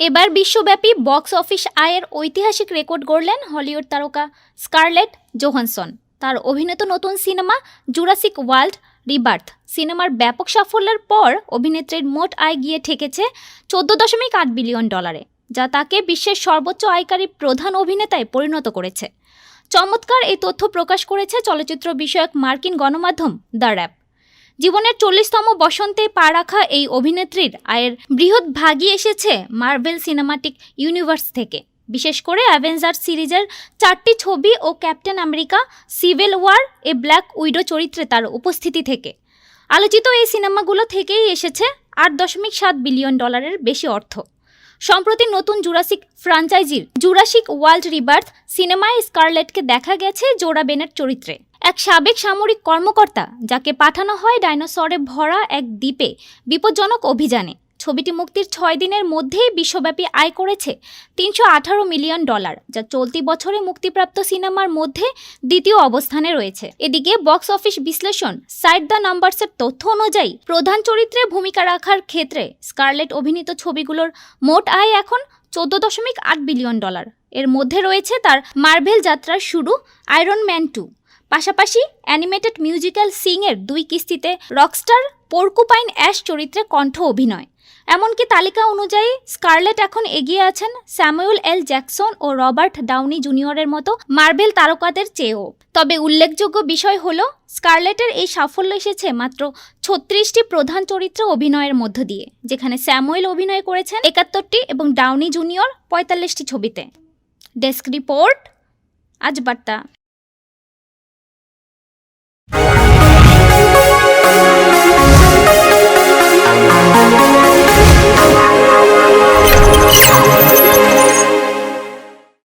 এবার বিশ্বব্যাপী box office আয়ের ঐতিহাসিক রেকর্ড গড়লেন হলিউড তারকা স্কারলেট জোহানসন। তার অভিনীত নতুন সিনেমা জুরাসিক ওয়ার্ল্ড রিবার্থ। সিনেমার ব্যাপক সাফল্যের পর অভিনেত্রীর মোট আয় গিয়ে ঠেকেছে চোদ্দ দশমিক আট বিলিয়ন ডলারে, যা তাকে বিশ্বের সর্বোচ্চ আয়কারী প্রধান অভিনেতায় পরিণত করেছে। চমৎকার এই তথ্য প্রকাশ করেছে চলচ্চিত্র বিষয়ক মার্কিন গণমাধ্যম দ্য র্যাপ। জীবনের চল্লিশতম বসন্তে পা রাখা এই অভিনেত্রীর আয়ের বৃহৎ ভাগই এসেছে মার্ভেল সিনেমাটিক ইউনিভার্স থেকে। বিশেষ করে অ্যাভেঞ্জার সিরিজের চারটি ছবি ও ক্যাপ্টেন আমেরিকা, সিভিল ওয়ার এ ব্ল্যাক উইডো চরিত্রে তার উপস্থিতি থেকে। আলোচিত এই সিনেমাগুলো থেকেই এসেছে আট দশমিক সাত বিলিয়ন ডলারের বেশি অর্থ। সম্প্রতি নতুন জুরাসিক ফ্রাঞ্চাইজির জুরাসিক ওয়ার্ল্ড রিবার্থ সিনেমায় স্কারলেটকে দেখা গেছে জোড়া বেনের চরিত্রে। এক সাবেক সামরিক কর্মকর্তা, যাকে পাঠানো হয় ডাইনোসরে ভরা এক দ্বীপে, বিপজ্জনক অভিযানে। ছবিটি মুক্তির ছয় দিনের মধ্যেই বিশ্বব্যাপী আয় করেছে তিনশো আঠারো মিলিয়ন ডলার, যা চলতি বছরে মুক্তিপ্রাপ্ত সিনেমার মধ্যে দ্বিতীয় অবস্থানে রয়েছে। এদিকে বক্স অফিস বিশ্লেষণ সাইড দ্য নাম্বারসের তথ্য অনুযায়ী, প্রধান চরিত্রে ভূমিকা রাখার ক্ষেত্রে স্কারলেট অভিনীত ছবিগুলোর মোট আয় এখন চোদ্দ দশমিক আট বিলিয়ন ডলার। এর মধ্যে রয়েছে তার মার্ভেল যাত্রার শুরু, আয়রন ম্যান টু। পাশাপাশি অ্যানিমেটেড মিউজিক্যাল সিংয়ের দুই কিস্তিতে রকস্টার পোর্কুপাইন অ্যাশ চরিত্রে কণ্ঠ অভিনয়। এমনকি তালিকা অনুযায়ী স্কারলেট এখন এগিয়ে আছেন স্যামুয়েল এল জ্যাকসন ও রবার্ট ডাউনি জুনিয়রের মতো মার্বেল তারকাদের চেয়েও। তবে উল্লেখযোগ্য বিষয় হল, স্কারলেটের এই সাফল্য এসেছে মাত্র ছত্রিশটি প্রধান চরিত্রে অভিনয়ের মধ্য দিয়ে, যেখানে স্যামুয়েল অভিনয় করেছেন একাত্তরটি এবং ডাউনি জুনিয়র পঁয়তাল্লিশটি ছবিতে। ডেস্ক রিপোর্ট, আজ বার্তা।